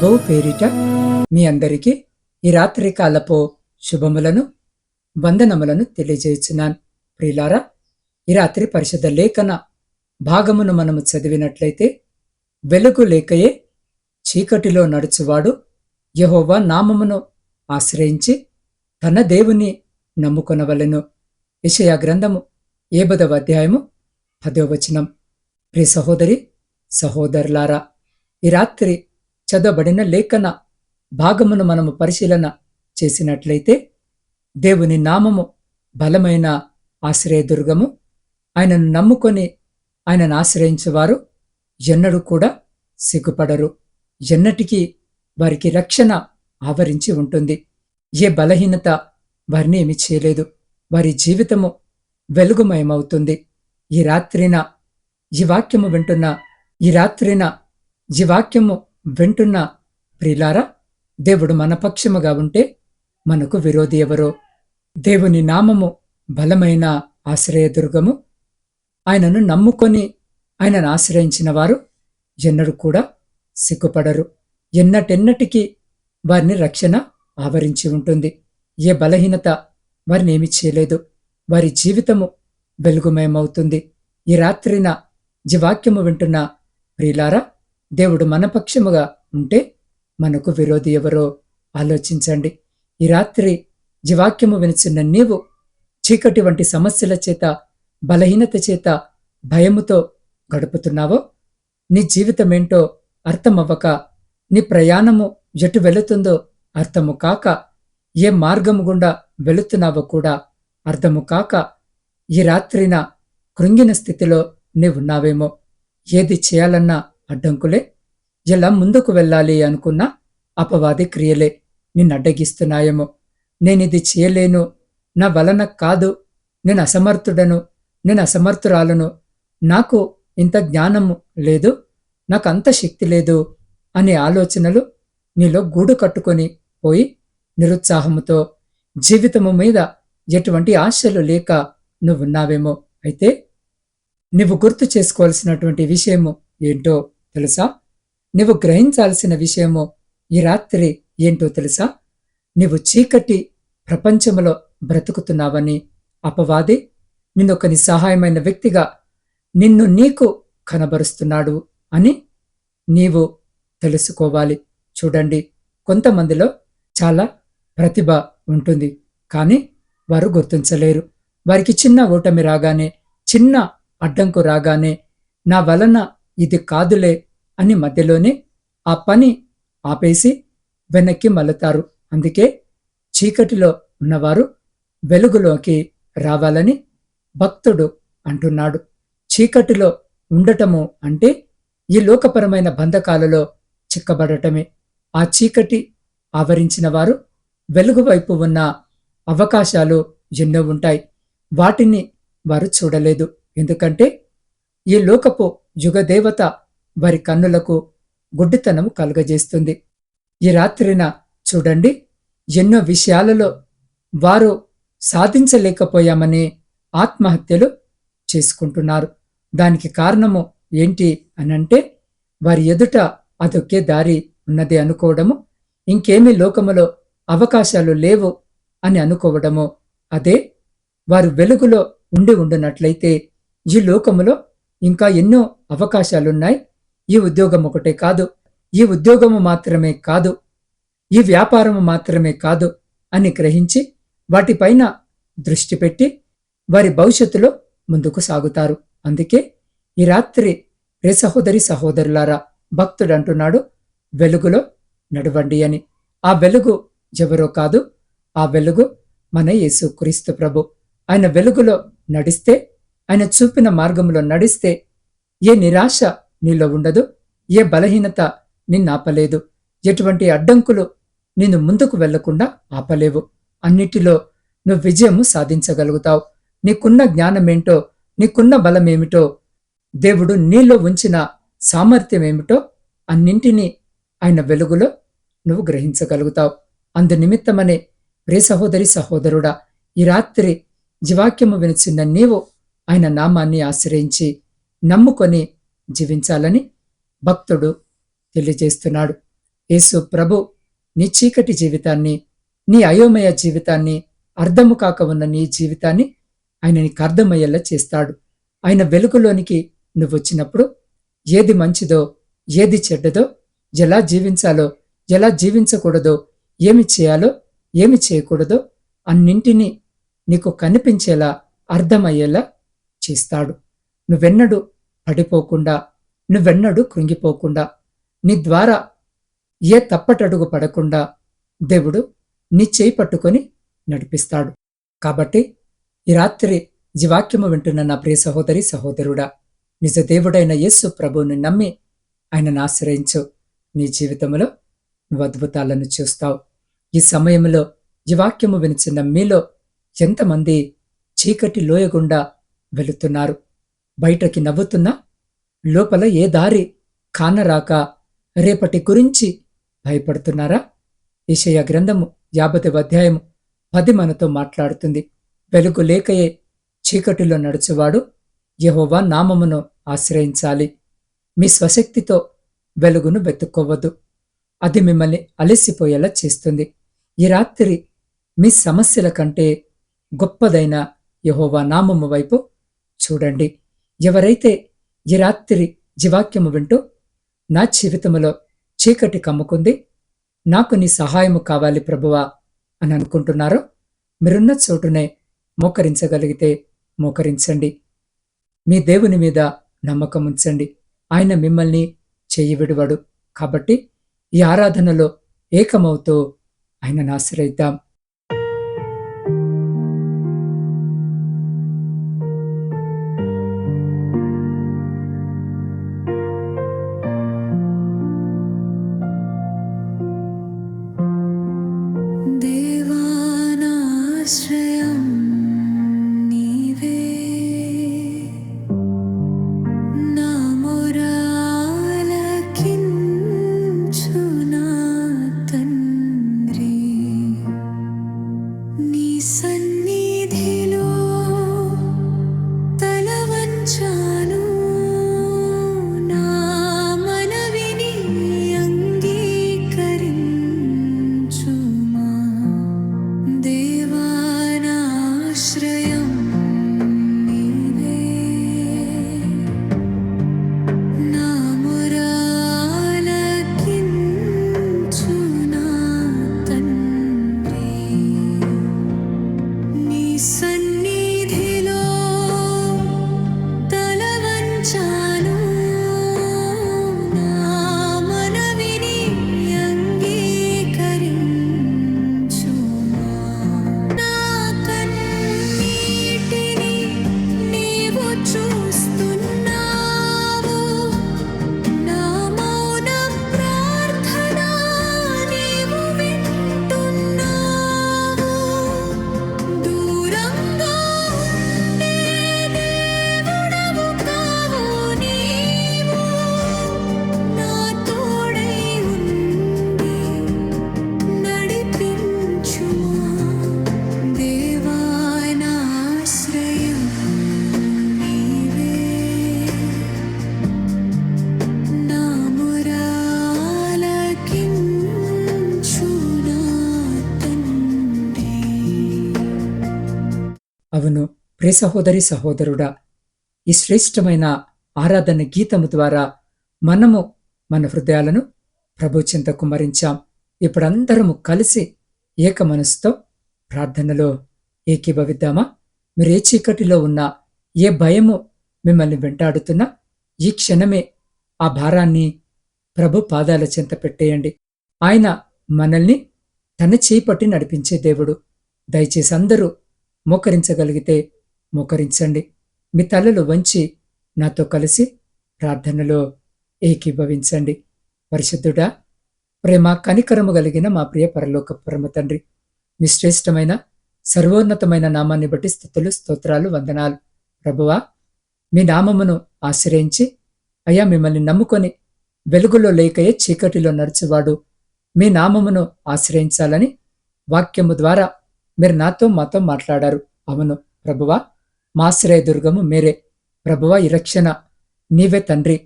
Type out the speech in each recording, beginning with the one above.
ప్రభువు పేరిట మీ అందరికీ ఈ రాత్రి కాలపు శుభములను వందనములను తెలియజేస్తున్నాను. ప్రియులారా ఈ రాత్రి పరిషద లేఖన భాగమును మనము చదివినట్లయితే వెలుగు లేకయే చీకటిలో నడుచువాడు యహోవా నామమును ఆశ్రయించి తన దేవుని నమ్ముకొనవలెను. విషయ గ్రంథము ఏబదవ అధ్యాయము పదో వచనం. ప్రి సహోదరి సహోదరులారా ఈ రాత్రి చదవబడిన లేఖన భాగమును మనము పరిశీలన చేసినట్లయితే దేవుని నామము బలమైన ఆశ్రయదుర్గము. ఆయనను నమ్ముకొని ఆయనను ఆశ్రయించేవారు ఎన్నడూ కూడా సిగ్గుపడరు. ఎన్నటికీ వారికి రక్షణ ఆవరించి ఉంటుంది. ఏ బలహీనత వారిని ఏమి చేయలేదు. వారి జీవితము వెలుగుమయమవుతుంది. ఈ రాత్రిన ఈ వాక్యము వింటున్న ఈ రాత్రిన ఈ వాక్యము వింటున్న ప్రిలారా దేవుడు మన పక్షముగా ఉంటే మనకు విరోధి ఎవరో? దేవుని నామము బలమైన ఆశ్రయదుర్గము. ఆయనను నమ్ముకొని ఆయనను ఆశ్రయించిన వారు ఎన్నడూ కూడా సిగ్గుపడరు. ఎన్నటెన్నటికీ వారిని రక్షణ ఆవరించి ఉంటుంది. ఏ బలహీనత వారిని ఏమి చేయలేదు. వారి జీవితము వెలుగుమయమవుతుంది. ఈ రాత్రిన జీవాక్యము వింటున్న ప్రియులారా దేవుడు మన పక్షముగా ఉంటే మనకు విరోధి ఎవరో ఆలోచించండి. ఈ రాత్రి జీవాక్యము వినిచున్న నీవు చీకటి వంటి సమస్యల చేత బలహీనత చేత భయముతో గడుపుతున్నావో నీ జీవితమేంటో అర్థమవ్వక నీ ప్రయాణము ఎటు వెళుతుందో అర్థము కాక ఏ మార్గము గుండా వెళుతున్నావో కూడా అర్థము కాక ఈ రాత్రిన కృంగిన స్థితిలో నీవున్నావేమో ఏది చేయాలన్నా అడ్డంకులే. ఎలా ముందుకు వెళ్ళాలి అనుకున్న అపవాది క్రియలే నిన్ను అడ్డగిస్తున్నాయేమో నేనిది చేయలేను. నా వలన కాదు. నేను అసమర్థుడను. నేను అసమర్థురాలను. నాకు ఇంత జ్ఞానము లేదు. నాకు అంత శక్తి లేదు అనే ఆలోచనలు నీలో గూడు కట్టుకొని పోయి నిరుత్సాహముతో జీవితము మీద ఎటువంటి ఆశలు లేక నువ్వున్నావేమో. అయితే నువ్వు గుర్తు చేసుకోవాల్సినటువంటి విషయము ఏంటో తెలుసా? నువ్వు గ్రహించాల్సిన విషయము ఈ రాత్రి ఏంటో తెలుసా? నీవు చీకటి ప్రపంచంలో బ్రతుకుతున్నావని అపవాది నిన్నొక నిస్సహాయమైన వ్యక్తిగా నిన్ను నీకు కనబరుస్తున్నాడు అని నీవు తెలుసుకోవాలి. చూడండి కొంతమందిలో చాలా ప్రతిభ ఉంటుంది కానీ వారు గుర్తించలేరు. వారికి చిన్న ఓటమి రాగానే చిన్న అడ్డంకు రాగానే నా వలన ఇది కాదులే అని మధ్యలోనే ఆ పని ఆపేసి వెనక్కి మళ్ళుతారు. అందుకే చీకటిలో ఉన్నవారు వెలుగులోకి రావాలని భక్తుడు అంటున్నాడు. చీకటిలో ఉండటము అంటే ఈ లోకపరమైన బంధకాలలో చిక్కబడటమే. ఆ చీకటి ఆవరించిన వారు వెలుగు వైపు ఉన్న అవకాశాలు ఎన్నో ఉంటాయి. వాటిని వారు చూడలేదు. ఎందుకంటే ఈ లోకపు యుగదేవత వారి కన్నులకు గుడ్డితనము కలుగజేస్తుంది. ఈ రాత్రిన చూడండి ఎన్నో విషయాలలో వారు సాధించలేకపోయామని ఆత్మహత్యలు చేసుకుంటున్నారు. దానికి కారణము ఏంటి అనంటే వారి ఎదుట అదొకే దారి ఉన్నది అనుకోవడము ఇంకేమీ లోకములో అవకాశాలు లేవు అని అనుకోవడము. అదే వారు వెలుగులో ఉండి ఉండునట్లయితే ఈ లోకములో ఇంకా ఎన్నో అవకాశాలున్నాయి. ఈ ఉద్యోగం ఒకటే కాదు. ఈ ఉద్యోగము మాత్రమే కాదు. ఈ వ్యాపారము మాత్రమే కాదు అని గ్రహించి వాటిపైన దృష్టి పెట్టి వారి భవిష్యత్తులో ముందుకు సాగుతారు. అందుకే ఈ రాత్రి రే సహోదరి సహోదరులారా భక్తుడు అంటున్నాడు వెలుగులో నడవండి అని. ఆ వెలుగు ఎవరో కాదు ఆ వెలుగు మన యేసు క్రీస్తు ప్రభు. ఆయన వెలుగులో నడిస్తే ఆయన చూపిన మార్గంలో నడిస్తే ఏ నిరాశ నీలో ఉండదు. ఏ బలహీనత నిన్నాపలేదు ఎటువంటి అడ్డంకులు నిన్ను ముందుకు వెళ్ళకుండా ఆపలేవు. అన్నిటిలో నువ్వు విజయము సాధించగలుగుతావు. నీకున్న జ్ఞానమేంటో నీకున్న బలమేమిటో దేవుడు నీలో ఉంచిన సామర్థ్యం ఏమిటో అన్నింటినీ ఆయన వెలుగులో నువ్వు గ్రహించగలుగుతావు. అందు నిమిత్తమనే ప్రే సహోదరి సహోదరుడా ఈ రాత్రి జీవాక్యము వినిచిన నీవు ఆయన నామాన్ని ఆశ్రయించి నమ్ముకొని జీవించాలని భక్తుడు తెలియజేస్తున్నాడు. యేసు ప్రభు నీ చీకటి జీవితాన్ని నీ అయోమయ జీవితాన్ని అర్థము కాక ఉన్న నీ జీవితాన్ని ఆయన నీకు అర్థమయ్యేలా చేస్తాడు. ఆయన వెలుగులోనికి నువ్వు వచ్చినప్పుడు ఏది మంచిదో ఏది చెడ్డదో ఎలా జీవించాలో ఎలా జీవించకూడదో ఏమి చేయాలో ఏమి చేయకూడదో అన్నింటినీ నీకు కనిపించేలా అర్థమయ్యేలా చేస్తాడు. నువ్వెన్నడూ పడిపోకుండా నువ్వెన్నడూ కృంగిపోకుండా నీ ద్వారా ఏ తప్పటడుగు పడకుండా దేవుడు నీ చేయి పట్టుకొని నడిపిస్తాడు. కాబట్టి ఈ రాత్రి జీవాక్యము వింటున్న నా ప్రియ సహోదరి సహోదరుడా నిజ దేవుడైన యేసు ప్రభువుని నమ్మి ఆయనను ఆశ్రయించు. నీ జీవితంలో నువ్వు అద్భుతాలను చూస్తావు. ఈ సమయంలో ఈ వాక్యము వినిచిన మీలో ఎంతమంది చీకటి లోయగుండా వెళుతున్నారు. బయటకి నవ్వుతున్నా లోపల ఏ దారి కానరాక రేపటి గురించి భయపడుతున్నారా? ఇషయ గ్రంథము యాభైవ అధ్యాయము పది మనతో మాట్లాడుతుంది. వెలుగు లేకయే చీకటిలో నడుచువాడు. యహోవా నామమును ఆశ్రయించాలి. మీ స్వశక్తితో వెలుగును వెతుక్కోవద్దు. అది మిమ్మల్ని అలసిపోయేలా చేస్తుంది. ఈ రాత్రి మీ సమస్యల కంటే గొప్పదైన యహోవా నామము వైపు చూడండి. ఎవరైతే ఈ రాత్రి జీవాక్యము వింటూ నా జీవితంలో చీకటి కమ్ముకుంది నాకు నీ సహాయము కావాలి ప్రభువా అని అనుకుంటున్నారో మీరున్న చోటునే మోకరించగలిగితే మోకరించండి. మీ దేవుని మీద నమ్మకం ఉంచండి. ఆయన మిమ్మల్ని చెయ్యి విడువడు. కాబట్టి ఈ ఆరాధనలో ఏకమవుతూ ఆయనను ఆశ్రయిద్దాం ప్రియ సహోదరి సహోదరుడా ఈ శ్రేష్టమైన ఆరాధన గీతము ద్వారా మనము మన హృదయాలను ప్రభు చింత కుమరించాం ఇప్పుడందరము కలిసి ఏక మనసుతో ప్రార్థనలో ఏకీభవిద్దామా? మీరు ఏ చీకటిలో ఉన్నా ఏ భయము మిమ్మల్ని వెంటాడుతున్నా ఈ క్షణమే ఆ భారాన్ని ప్రభు పాదాల చెంత పెట్టేయండి. ఆయన మనల్ని తన చేపట్టి నడిపించే దేవుడు. దయచేసి అందరూ మోకరించగలిగితే మోకరించండి. మీ తలలు వంచి నాతో కలిసి ప్రార్థనలో ఏకీభవించండి. పరిశుద్ధుడా ప్రేమ కనికరము కలిగిన మా ప్రియ పరలోక పరమ తండ్రి మీ శ్రేష్టమైన సర్వోన్నతమైన నామాన్ని బట్టి స్థుతులు స్తోత్రాలు వందనాలు. ప్రభువా మీ నామమును ఆశ్రయించి అయ్యా మిమ్మల్ని నమ్ముకొని వెలుగులో లేకయే చీకటిలో నడిచేవాడు మీ నామమును ఆశ్రయించాలని వాక్యము ద్వారా మీరు నాతో మాతో మాట్లాడారు. అవును. ప్రభువా మాశ్రయ దుర్గము మేరే ప్రభువ ఈ రక్షణ నీవే తండ్రి.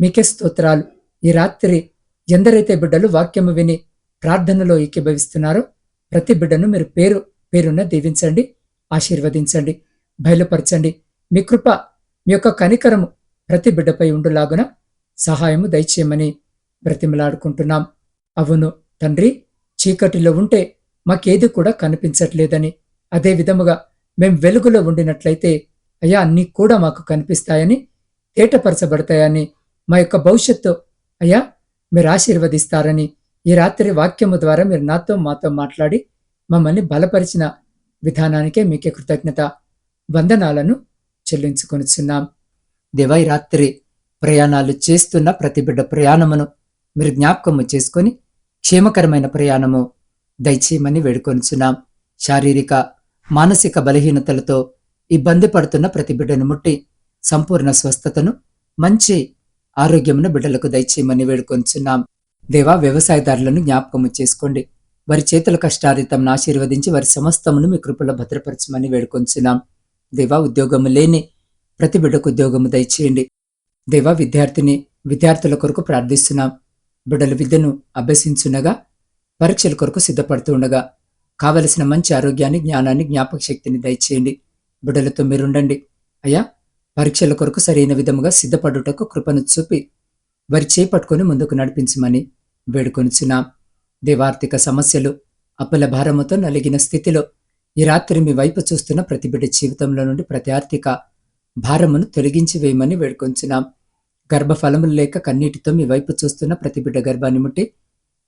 మీకే స్తోత్రాలు. ఈ రాత్రి ఎందరైతే బిడ్డలు వాక్యము విని ప్రార్థనలో ఏకీభవిస్తున్నారో ప్రతి బిడ్డను మీరు పేరు పేరున దీవించండి ఆశీర్వదించండి బయలుపరచండి. మీ కృప మీ యొక్క కనికరము ప్రతి బిడ్డపై ఉండులాగున సహాయము దయచేయమని బ్రతిమలాడుకుంటున్నాం. అవును తండ్రి చీకటిలో ఉంటే మాకేది కూడా కనిపించట్లేదని. అదే విధముగా మేము వెలుగులో ఉండినట్లయితే అయ్యా అన్నీ కూడా మాకు కనిపిస్తాయని తేటపరచబడతాయని మా యొక్క భవిష్యత్తు అయ్యా మీరు ఆశీర్వదిస్తారని ఈ రాత్రి వాక్యము ద్వారా మీరు నాతో మాతో మాట్లాడి మమ్మల్ని బలపరిచిన విధానానికే మీకే కృతజ్ఞత వందనాలను చెల్లించుకొనిచున్నాం. దివై రాత్రి ప్రయాణాలు చేస్తున్న ప్రతి బిడ్డ ప్రయాణమును మీరు జ్ఞాపకము చేసుకొని క్షేమకరమైన ప్రయాణము దయచేయమని వేడుకొనిచున్నాం. శారీరక మానసిక బలహీనతలతో ఇబ్బంది పడుతున్న ప్రతి బిడ్డను ముట్టి సంపూర్ణ స్వస్థతను మంచి ఆరోగ్యమును బిడ్డలకు దయచేయమని వేడుకొంచున్నాం. దేవా వ్యవసాయదారులను జ్ఞాపకము చేసుకోండి. వారి చేతుల కష్టారితంను ఆశీర్వదించి వారి సమస్తమును మీ కృపలో భద్రపరచమని వేడుకొంచున్నాం. దేవా ఉద్యోగము లేని ప్రతి బిడ్డకు ఉద్యోగము దయచేయండి. దేవా విద్యార్థిని విద్యార్థుల కొరకు ప్రార్థిస్తున్నాం. బిడ్డల విద్యను అభ్యసించుండగా పరీక్షల కొరకు సిద్ధపడుతుండగా కావలసిన మంచి ఆరోగ్యాన్ని జ్ఞానాన్ని జ్ఞాపక శక్తిని దయచేయండి. బిడ్డలతో మీరుండండి అయ్యా పరీక్షల కొరకు సరైన విధముగా సిద్ధపడుటకు కృపను చూపి వారి చేపట్టుకొని ముందుకు నడిపించమని వేడుకొనిచున్నాం. దేవార్థిక సమస్యలు అప్పుల భారముతో నలిగిన స్థితిలో ఈ రాత్రి మీ వైపు చూస్తున్న ప్రతి బిడ్డ జీవితంలో నుండి ప్రతి ఆర్థిక భారమును తొలగించి వేయమని వేడుకొంచున్నాం. గర్భఫలములు లేక కన్నీటితో మీ వైపు చూస్తున్న ప్రతి బిడ్డ గర్భాన్ని ముట్టి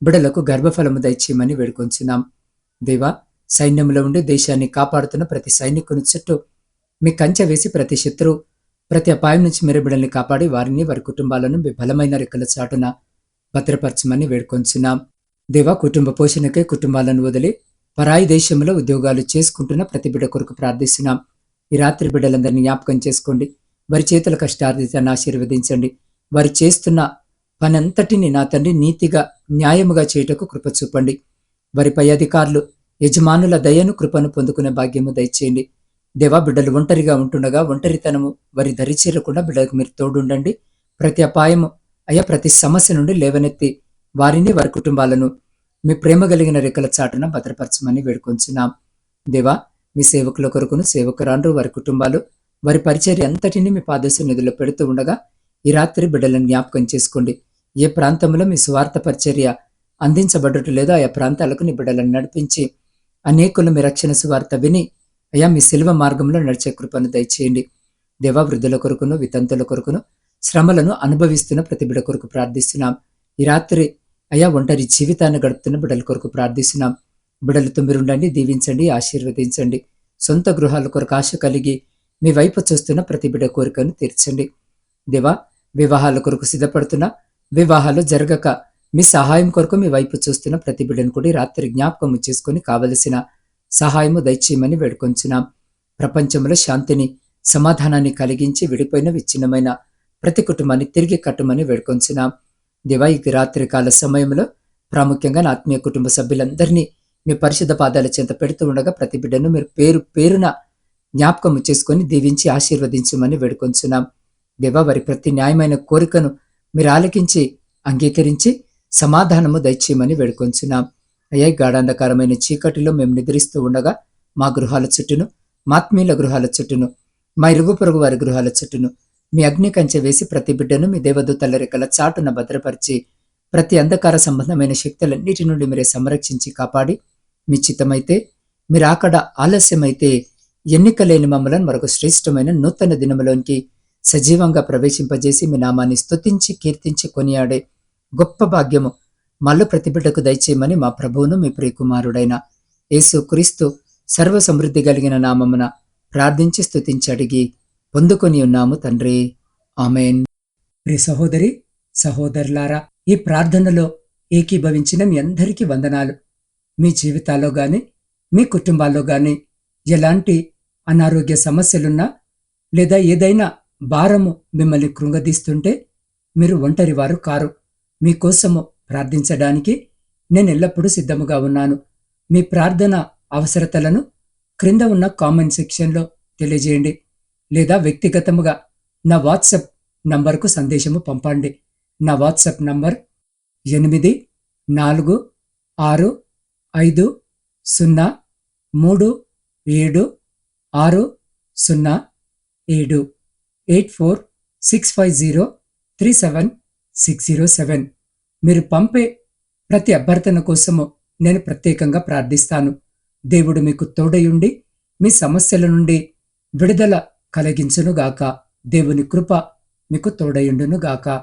బిడలకు గర్భఫలము దయచేయమని వేడుకొంచున్నాం. దేవా సైన్యంలో ఉండి దేశాన్ని కాపాడుతున్న ప్రతి సైనికుని చుట్టూ మీ కంచె వేసి ప్రతి శత్రువు ప్రతి అపాయం నుంచి మీరు బిడల్ని కాపాడి వారిని వారి కుటుంబాలను మీ బలమైన రెక్కల చాటున భద్రపరచమని వేడుకొంచున్నాం దేవా కుటుంబ పోషణకే కుటుంబాలను వదిలి పరాయి దేశంలో ఉద్యోగాలు చేసుకుంటున్న ప్రతి బిడ్డ కొరకు ప్రార్థిస్తున్నాం. ఈ రాత్రి బిడ్డలందరినీ జ్ఞాపకం చేసుకోండి. వారి చేతుల కష్టార్జితాన్ని ఆశీర్వదించండి. వారు చేస్తున్న పనంతటిని నా తండ్రి నీతిగా న్యాయముగా చేయుటకు కృప చూపండి. వారి పై అధికారులు యజమానుల దయను కృపను పొందుకునే భాగ్యము దయచేయండి. దేవా బిడ్డలు ఒంటరిగా ఉంటుండగా ఒంటరితనము వారి దరిచేరకుండా బిడ్డలకు మీరు తోడుండండి. ప్రతి అపాయము అయ్యా ప్రతి సమస్య నుండి లేవనెత్తి వారిని వారి కుటుంబాలను మీ ప్రేమ కలిగిన రెక్కల చాటున భద్రపరచమని వేడుకొంచున్నాం. దేవా మీ సేవకుల కొరకును సేవకురాండ్రు వారి కుటుంబాలు వారి పరిచర్య అంతటిని మీ పాదశ నిధుల్లో పెడుతూ ఉండగా ఈ రాత్రి బిడ్డలను జ్ఞాపకం చేసుకోండి. ఏ ప్రాంతంలో మీ స్వార్థ పరిచర్య అందించబడటం లేదో ఆయా ప్రాంతాలకు నీ బిడ్డలను నడిపించి అనేకులు మీ రక్షణ సువార్త విని అయ్యా మీ శిల్వ మార్గంలో నడిచే కృపను దయచేయండి. దేవా వృద్ధుల కొరకును వితంతుల కొరకును శ్రమలను అనుభవిస్తున్న ప్రతిబిడ కొరకు ప్రార్థిస్తున్నాం. ఈ రాత్రి అయ్యా ఒంటరి జీవితాన్ని గడుపుతున్న బిడల కొరకు ప్రార్థిస్తున్నాం. బిడలతో మీరుండండి దీవించండి ఆశీర్వదించండి. సొంత గృహాల కొరకు ఆశ కలిగి మీ వైపు చూస్తున్న ప్రతిబిడ కోరికను తీర్చండి. దేవా వివాహాల కొరకు సిద్ధపడుతున్న వివాహాలు జరగక మీ సహాయం కొరకు మీ వైపు చూస్తున్న ప్రతి బిడ్డను కూడా రాత్రి జ్ఞాపకం చేసుకొని కావలసిన సహాయము దయచేయమని వేడుకొంచున్నాం. ప్రపంచంలో శాంతిని సమాధానాన్ని కలిగించి విడిపోయిన విచ్ఛిన్నమైన ప్రతి కుటుంబాన్ని తిరిగి కట్టమని వేడుకొంచున్నాం. దివా ఈ రాత్రి కాల సమయంలో ప్రాముఖ్యంగా నా ఆత్మీయ కుటుంబ సభ్యులందరినీ మీ పరిశుద్ధ పాదాల చెంత పెడుతూ ఉండగా ప్రతి బిడ్డను మీరు పేరు పేరున జ్ఞాపకం చేసుకొని దీవించి ఆశీర్వదించమని వేడుకొంచున్నాం. దేవా వారి ప్రతి న్యాయమైన కోరికను మీరు ఆలకించి అంగీకరించి సమాధానము దయచేయమని వేడుకొంచున్నాం. అయ్యా గాఢాంధకారమైన చీకటిలో మేము నిద్రిస్తూ ఉండగా మా గృహాల చుట్టూను మాత్మీయుల గృహాల చుట్టూను మా ఇరుగు పొరుగు వారి గృహాల చుట్టూను మీ అగ్ని కంచె వేసి ప్రతి బిడ్డను మీ దేవదూతల రెక్కల చాటున భద్రపరిచి ప్రతి అంధకార సంబంధమైన శక్తులన్నిటి నుండి మీరే సంరక్షించి కాపాడి మీ చిత్తమైతే మీరు అక్కడ ఆలస్యమైతే ఎన్నిక లేని మమ్మలను మరొక శ్రేష్టమైన నూతన దినములోనికి సజీవంగా ప్రవేశింపజేసి మీ నామాన్ని స్తుతించి కీర్తించి కొనియాడే గొప్ప భాగ్యము. మళ్ళీ ప్రతిబిడ్డకు దయచేయమని మా ప్రభువును మీ ప్రియకుమారుడైన యేసు క్రీస్తు సర్వ సమృద్ధి కలిగిన నామమున ప్రార్థించి స్థుతించి అడిగి పొందుకొని ఉన్నాము తండ్రి. ఆమెన్. ప్రి సహోదరి సహోదరులారా ఈ ప్రార్థనలో ఏకీభవించిన మీ అందరికీ వందనాలు. మీ జీవితాల్లో గాని మీ కుటుంబాల్లో గాని ఎలాంటి అనారోగ్య సమస్యలున్నా లేదా ఏదైనా భారము మిమ్మల్ని కృంగదీస్తుంటే మీరు ఒంటరి వారు కారు. మీకోసము ప్రార్థించడానికి నేను ఎల్లప్పుడూ సిద్ధముగా ఉన్నాను. మీ ప్రార్థన అవసరతలను క్రింద ఉన్న కామెంట్ సెక్షన్లో తెలియజేయండి. లేదా వ్యక్తిగతముగా నా వాట్సాప్ నంబర్కు సందేశము పంపండి. నా వాట్సాప్ నంబర్ ఎనిమిది నాలుగు ఆరు ఐదు సున్నా మూడు ఏడు ఆరు సున్నా ఏడు eight four six five zero three seven six zero seven. మీరు పంపే ప్రతి అభ్యర్థన కోసము నేను ప్రత్యేకంగా ప్రార్థిస్తాను. దేవుడు మీకు తోడయుండి మీ సమస్యల నుండి విడుదల కలిగించునుగాక. దేవుని కృప మీకు తోడయుండునుగాక.